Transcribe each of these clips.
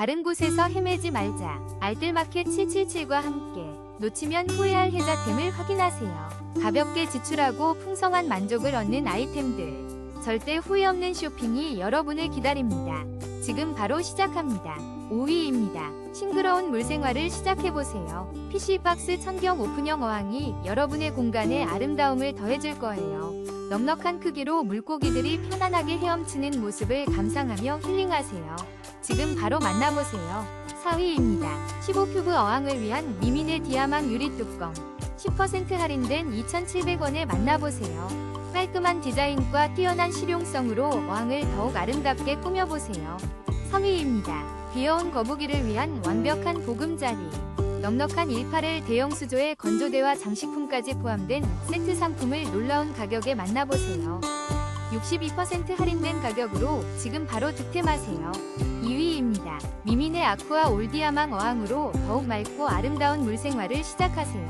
다른 곳에서 헤매지 말자. 알뜰마켓 777과 함께 놓치면 후회할 혜자템을 확인하세요. 가볍게 지출하고 풍성한 만족을 얻는 아이템들. 절대 후회 없는 쇼핑이 여러분을 기다립니다. 지금 바로 시작합니다. 5위입니다. 싱그러운 물생활을 시작해보세요. PC박스 천경 오픈형 어항이 여러분의 공간에 아름다움을 더해줄 거예요. 넉넉한 크기로 물고기들이 편안하게 헤엄치는 모습을 감상하며 힐링하세요. 지금 바로 만나보세요. 4위입니다. 15큐브 어항을 위한 미민의 디아망 유리 뚜껑. 10% 할인된 2,700원에 만나보세요. 깔끔한 디자인과 뛰어난 실용성으로 어항을 더욱 아름답게 꾸며보세요. 3위입니다. 귀여운 거북이를 위한 완벽한 보금자리. 넉넉한 18L 대형 수조에 건조대와 장식품까지 포함된 세트 상품을 놀라운 가격에 만나보세요. 62% 할인된 가격으로 지금 바로 득템하세요. 2위입니다. 미민의 아쿠아 올디아망 어항으로 더욱 맑고 아름다운 물생활을 시작하세요.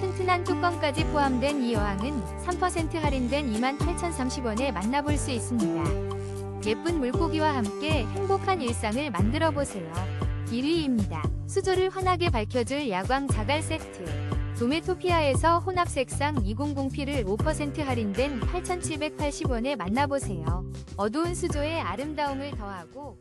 튼튼한 뚜껑까지 포함된 이 어항은 3% 할인된 28,030원에 만나볼 수 있습니다. 예쁜 물고기와 함께 행복한 일상을 만들어 보세요. 1위입니다. 수조를 환하게 밝혀줄 야광 자갈 세트. 도메토피아에서 혼합 색상 200P를 5% 할인된 8,780원에 만나보세요. 어두운 수조에 아름다움을 더하고